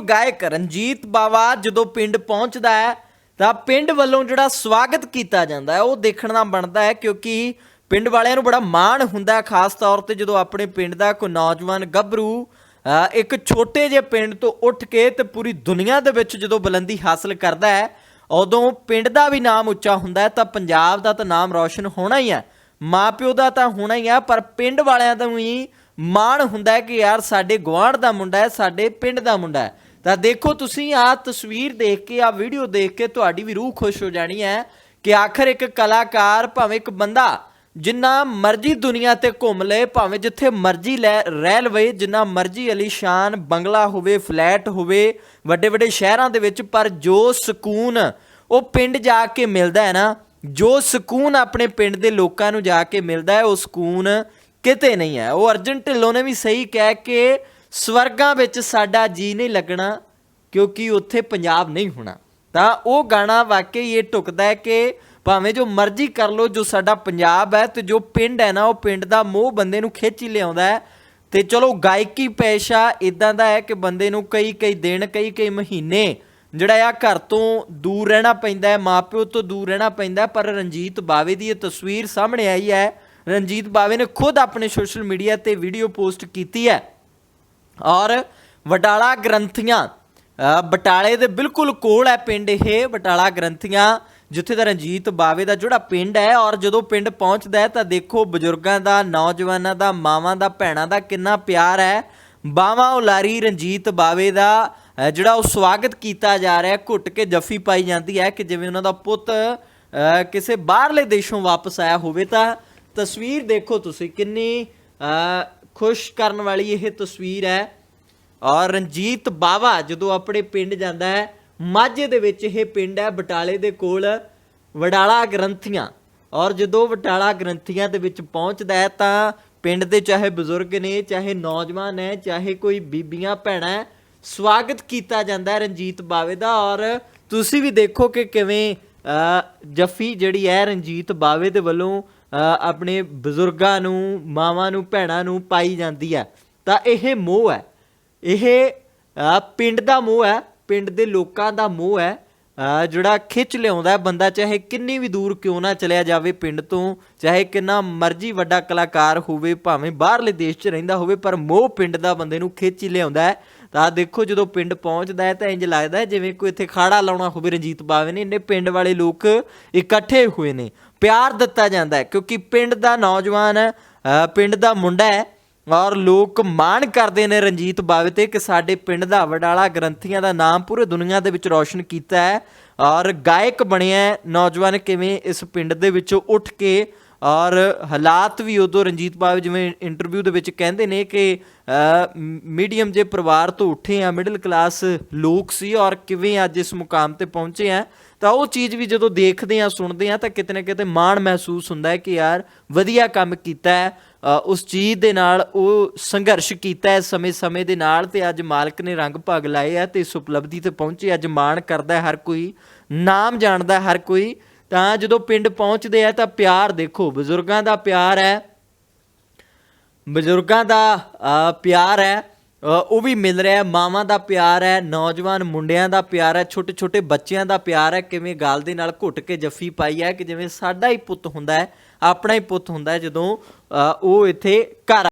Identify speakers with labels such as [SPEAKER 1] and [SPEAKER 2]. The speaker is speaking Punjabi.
[SPEAKER 1] ਗਾਇਕ ਰਣਜੀਤ ਬਾਵਾ ਜਦੋਂ ਪਿੰਡ ਪਹੁੰਚਦਾ ਹੈ ਤਾਂ ਪਿੰਡ ਵੱਲੋਂ ਜਿਹੜਾ ਸਵਾਗਤ ਕੀਤਾ ਜਾਂਦਾ ਹੈ ਉਹ ਦੇਖਣਾ ਬਣਦਾ ਹੈ ਕਿਉਂਕਿ ਪਿੰਡ ਵਾਲਿਆਂ ਨੂੰ ਬੜਾ ਮਾਣ ਹੁੰਦਾ ਹੈ ਖਾਸ ਤੌਰ ਤੇ ਜਦੋਂ ਆਪਣੇ ਪਿੰਡ ਦਾ ਕੋਈ ਨੌਜਵਾਨ ਗੱਭਰੂ ਅ, ਇੱਕ ਛੋਟੇ ਜਿਹੇ ਪਿੰਡ ਤੋਂ ਉੱਠ ਕੇ ਤੇ ਪੂਰੀ ਦੁਨੀਆ ਦੇ ਵਿੱਚ ਜਦੋਂ ਬੁਲੰਦੀ ਹਾਸਲ ਕਰਦਾ ਹੈ ਉਦੋਂ ਪਿੰਡ ਦਾ ਵੀ ਨਾਮ ਉੱਚਾ ਹੁੰਦਾ ਹੈ ਤਾਂ ਪੰਜਾਬ ਦਾ ਤਾਂ ਨਾਮ ਰੌਸ਼ਨ ਹੋਣਾ ਹੀ ਹੈ। ਮਾਪਿਓ ਦਾ ਤਾਂ ਹੋਣਾ ਹੀ ਆ ਪਰ ਪਿੰਡ ਵਾਲਿਆਂ ਦਾ ਵੀ ਮਾਣ ਹੁੰਦਾ ਕਿ ਯਾਰ ਸਾਡੇ ਗੁਆਂਢ ਦਾ ਮੁੰਡਾ ਹੈ, ਸਾਡੇ ਪਿੰਡ ਦਾ ਮੁੰਡਾ ਹੈ। ਤਾਂ ਦੇਖੋ ਤੁਸੀਂ ਆਹ ਤਸਵੀਰ ਦੇਖ ਕੇ, ਆਹ ਵੀਡੀਓ ਦੇਖ ਕੇ ਤੁਹਾਡੀ ਵੀ ਰੂਹ ਖੁਸ਼ ਹੋ ਜਾਣੀ ਹੈ ਕਿ ਆਖਰ ਇੱਕ ਕਲਾਕਾਰ ਭਾਵੇਂ ਇੱਕ ਬੰਦਾ ਜਿੰਨਾ ਮਰਜ਼ੀ ਦੁਨੀਆ ਤੇ ਘੁੰਮ ਲਏ ਭਾਵੇਂ ਜਿੱਥੇ ਮਰਜ਼ੀ ਲੈ, ਰਹਿ ਲਵੇ, ਜਿੰਨਾ ਮਰਜ਼ੀ ਅਲੀਸ਼ਾਨ ਬੰਗਲਾ ਹੋਵੇ, ਫਲੈਟ ਹੋਵੇ, ਵੱਡੇ ਵੱਡੇ ਸ਼ਹਿਰਾਂ ਦੇ ਵਿੱਚ, ਪਰ ਜੋ ਸਕੂਨ ਉਹ ਪਿੰਡ ਜਾ ਕੇ ਮਿਲਦਾ ਹੈ ਨਾ, ਜੋ ਸਕੂਨ ਆਪਣੇ ਪਿੰਡ ਦੇ ਲੋਕਾਂ ਨੂੰ ਜਾ ਕੇ ਮਿਲਦਾ ਹੈ, ਉਹ ਸਕੂਨ ਕਿਤੇ ਨਹੀਂ ਹੈ। ਉਹ ਅਰਜਨ ਢਿੱਲੋਂ ਨੇ ਵੀ ਸਹੀ ਕਹਿ ਕੇ ਸਵਰਗਾਂ ਵਿੱਚ ਸਾਡਾ ਜੀ ਨਹੀਂ ਲੱਗਣਾ ਕਿਉਂਕਿ ਉੱਥੇ ਪੰਜਾਬ ਨਹੀਂ ਹੋਣਾ। ਤਾਂ ਉਹ ਗਾਣਾ ਵਾਕਈ ਇਹ ਟੁਕਦਾ ਹੈ ਕਿ ਭਾਵੇਂ ਜੋ ਮਰਜ਼ੀ ਕਰ ਲੋ ਜੋ ਸਾਡਾ ਪੰਜਾਬ ਹੈ ਤੇ ਜੋ ਪਿੰਡ ਹੈ ਨਾ, ਉਹ ਪਿੰਡ ਦਾ ਮੋਹ ਬੰਦੇ ਨੂੰ ਖਿੱਚ ਹੀ ਲਿਆਉਂਦਾ ਹੈ। ਤੇ ਚਲੋ ਗਾਇਕੀ ਪੈਸ਼ਾ ਇਦਾਂ ਦਾ ਹੈ ਕਿ ਬੰਦੇ ਨੂੰ ਕਈ ਕਈ ਦਿਨ, ਕਈ ਕਈ ਮਹੀਨੇ ਜਿਹੜਾ ਆ ਘਰ ਤੋਂ ਦੂਰ ਰਹਿਣਾ ਪੈਂਦਾ ਹੈ ਮਾਪਿਓ ਤੋਂ ਦੂਰ ਰਹਿਣਾ ਪੈਂਦਾ ਪਰ ਰਣਜੀਤ ਬਾਵੇ ਦੀ ਇਹ ਤਸਵੀਰ ਸਾਹਮਣੇ ਆਈ ਹੈ ਰਣਜੀਤ ਬਾਵੇ ਨੇ ਖੁਦ ਆਪਣੇ ਸੋਸ਼ਲ ਮੀਡੀਆ ਤੇ ਵੀਡੀਓ ਪੋਸਟ ਕੀਤੀ ਹੈ। ਔਰ ਵਟਾਲਾ ਗ੍ਰੰਥੀਆਂ ਬਟਾਲੇ ਦੇ ਬਿਲਕੁਲ ਕੋਲ ਹੈ ਪਿੰਡ ਇਹ ਬਟਾਲਾ ਗ੍ਰੰਥੀਆਂ, ਜਿੱਥੇ ਦਾ ਰਣਜੀਤ ਬਾਵੇ ਦਾ ਜਿਹੜਾ ਪਿੰਡ ਹੈ। ਔਰ ਜਦੋਂ ਪਿੰਡ ਪਹੁੰਚਦਾ ਹੈ ਤਾਂ ਦੇਖੋ ਬਜ਼ੁਰਗਾਂ ਦਾ, ਨੌਜਵਾਨਾਂ ਦਾ, ਮਾਵਾਂ ਦਾ, ਭੈਣਾਂ ਦਾ ਕਿੰਨਾ ਪਿਆਰ ਹੈ। ਬਾਵਾ ਉਲਾਰੀ ਰਣਜੀਤ ਬਾਵੇ ਦਾ ਜਿਹੜਾ ਉਹ ਸਵਾਗਤ ਕੀਤਾ ਜਾ ਰਿਹਾ ਘੁੱਟ ਕੇ ਜੱਫੀ ਪਾਈ ਜਾਂਦੀ ਹੈ ਕਿ ਜਿਵੇਂ ਉਹਨਾਂ ਦਾ ਪੁੱਤ ਕਿਸੇ ਬਾਹਰਲੇ ਦੇਸ਼ੋਂ ਵਾਪਸ ਆਇਆ ਹੋਵੇ ਤਾਂ ਤਸਵੀਰ ਦੇਖੋ ਤੁਸੀਂ ਕਿੰਨੀ ਖੁਸ਼ ਕਰਨ ਵਾਲੀ ਇਹ ਤਸਵੀਰ ਹੈ। ਔਰ ਰਣਜੀਤ ਬਾਵਾ ਜਦੋਂ ਆਪਣੇ ਪਿੰਡ ਜਾਂਦਾ ਹੈ, ਮਾਝੇ ਦੇ ਵਿੱਚ ਇਹ ਪਿੰਡ ਹੈ ਬਟਾਲੇ ਦੇ ਕੋਲ ਵਡਾਲਾ ਗ੍ਰੰਥੀਆਂ। ਔਰ ਜਦੋਂ ਵਟਾਲਾ ਗ੍ਰੰਥੀਆਂ ਦੇ ਵਿੱਚ ਪਹੁੰਚਦਾ ਹੈ ਤਾਂ ਪਿੰਡ ਦੇ ਚਾਹੇ ਬਜ਼ੁਰਗ ਨੇ, ਚਾਹੇ ਨੌਜਵਾਨ ਹੈ, ਚਾਹੇ ਕੋਈ ਬੀਬੀਆਂ, ਭੈਣਾਂ, ਸਵਾਗਤ ਕੀਤਾ ਜਾਂਦਾ ਹੈ ਰਣਜੀਤ ਬਾਵੇ ਦਾ। ਔਰ ਤੁਸੀਂ ਵੀ ਦੇਖੋ ਕਿ ਕਿਵੇਂ ਜੱਫੀ ਜਿਹੜੀ ਹੈ ਰਣਜੀਤ ਬਾਵੇ ਦੇ ਵੱਲੋਂ ਆਪਣੇ ਬਜ਼ੁਰਗਾਂ ਨੂੰ, ਮਾਵਾਂ ਨੂੰ, ਭੈਣਾਂ ਨੂੰ ਪਾਈ ਜਾਂਦੀ ਹੈ। ਤਾਂ ਇਹ ਮੋਹ ਹੈ। ਇਹ ਪਿੰਡ ਦਾ ਮੋਹ ਹੈ, ਪਿੰਡ ਦੇ ਲੋਕਾਂ ਦਾ ਮੋਹ ਹੈ। ਜਿਹੜਾ ਖਿੱਚ ਲਿਆਉਂਦਾ ਬੰਦਾ, ਚਾਹੇ ਕਿੰਨੀ ਵੀ ਦੂਰ ਕਿਉਂ ਨਾ ਚਲਿਆ ਜਾਵੇ ਪਿੰਡ ਤੋਂ, ਚਾਹੇ ਕਿੰਨਾ ਮਰਜ਼ੀ ਵੱਡਾ ਕਲਾਕਾਰ ਹੋਵੇ, ਭਾਵੇਂ ਬਾਹਰਲੇ ਦੇਸ਼ 'ਚ ਰਹਿੰਦਾ ਹੋਵੇ, ਪਰ ਮੋਹ ਪਿੰਡ ਦਾ ਬੰਦੇ ਨੂੰ ਖਿੱਚ ਹੀ ਲਿਆਉਂਦਾ ਹੈ। ਤਾਂ ਦੇਖੋ, ਜਦੋਂ ਪਿੰਡ ਪਹੁੰਚਦਾ ਹੈ ਤਾਂ ਇੰਜ ਲੱਗਦਾ ਹੈ ਜਿਵੇਂ ਕੋਈ ਇੱਥੇ ਖਾੜਾ ਲਾਉਣਾ ਹੋਵੇ, ਰਣਜੀਤ ਬਾਵੇ ਨੇ, ਇੰਨੇ ਪਿੰਡ ਵਾਲੇ ਲੋਕ ਇਕੱਠੇ ਹੋਏ ਨੇ। ਪਿਆਰ ਦਿੱਤਾ ਜਾਂਦਾ ਹੈ, ਕਿਉਂਕਿ ਪਿੰਡ ਦਾ ਨੌਜਵਾਨ ਪਿੰਡ ਦਾ ਮੁੰਡਾ ਹੈ ਔਰ ਲੋਕ ਮਾਣ ਕਰਦੇ ਨੇ ਰਣਜੀਤ ਬਾਵੇ ਤੇ ਕਿ ਸਾਡੇ ਪਿੰਡ ਦਾ ਵਡਾਲਾ ਗ੍ਰੰਥੀਆਂ ਦਾ ਨਾਮ ਪੂਰੇ ਦੁਨੀਆ ਦੇ ਵਿੱਚ ਰੌਸ਼ਨ ਕੀਤਾ ਹੈ। ਔਰ ਗਾਇਕ ਬਣਿਆ ਨੌਜਵਾਨ ਕਿਵੇਂ ਇਸ ਪਿੰਡ ਦੇ ਵਿੱਚੋਂ ਉੱਠ ਕੇ ਔਰ ਹਾਲਾਤ ਵੀ ਉਦੋਂ ਰਣਜੀਤ ਬਾਵੇ ਜਿਵੇਂ ਇੰਟਰਵਿਊ ਦੇ ਵਿੱਚ ਕਹਿੰਦੇ ਨੇ ਕਿ ਮੀਡੀਅਮ ਜੇ ਪਰਿਵਾਰ ਤੋਂ ਉੱਠੇ ਆ ਮਿਡਲ ਕਲਾਸ ਲੋਕ ਸੀ ਔਰ ਕਿਵੇਂ ਅੱਜ ਇਸ ਮੁਕਾਮ ਤੇ ਪਹੁੰਚੇ ਆ, ਤਾਂ ਉਹ ਚੀਜ਼ ਵੀ ਜਦੋਂ ਦੇਖਦੇ ਆ, ਸੁਣਦੇ ਆ, ਤਾਂ ਕਿਤੇ ਨਾ ਕਿਤੇ ਮਾਣ ਮਹਿਸੂਸ ਹੁੰਦਾ ਹੈ ਕਿ ਯਾਰ ਵਧੀਆ ਕੰਮ ਕੀਤਾ ਹੈ ਉਸ ਚੀਜ਼ ਦੇ ਨਾਲ ਉਹ ਸੰਘਰਸ਼ ਕੀਤਾ ਹੈ ਸਮੇਂ-ਸਮੇਂ ਦੇ ਨਾਲ ਤੇ ਅੱਜ ਮਾਲਕ ਨੇ ਰੰਗ ਭਗ ਲਾਏ ਆ ਤੇ ਇਸ ਉਪਲਬਧੀ ਤੇ ਪਹੁੰਚੇ, ਅੱਜ ਮਾਣ ਕਰਦਾ ਹਰ ਕੋਈ, ਨਾਮ ਜਾਣਦਾ ਹਰ ਕੋਈ ਤਾਂ ਜਦੋਂ ਪਿੰਡ ਪਹੁੰਚਦੇ ਆ ਤਾਂ ਪਿਆਰ ਦੇਖੋ, ਬਜ਼ੁਰਗਾਂ ਦਾ ਪਿਆਰ ਹੈ, ਬਜ਼ੁਰਗਾਂ ਦਾ ਪਿਆਰ ਹੈ ਉਹ ਵੀ ਮਿਲ ਰਿਹਾ ਹੈ, ਮਾਵਾਂ ਦਾ ਪਿਆਰ ਹੈ, ਨੌਜਵਾਨ ਮੁੰਡਿਆਂ ਦਾ ਪਿਆਰ ਹੈ ਛੋਟੇ ਛੋਟੇ ਬੱਚਿਆਂ ਦਾ ਪਿਆਰ ਹੈ, ਕਿਵੇਂ ਗਾਲ ਦੇ ਨਾਲ ਘੁੱਟ ਕੇ ਜੱਫੀ ਪਾਈ ਹੈ, ਕਿ ਜਿਵੇਂ ਸਾਡਾ ਹੀ ਪੁੱਤ ਹੁੰਦਾ ਹੈ, ਆਪਣਾ ਹੀ ਪੁੱਤ ਹੁੰਦਾ ਹੈ, ਜਦੋਂ ਉਹ ਇੱਥੇ ਘਰ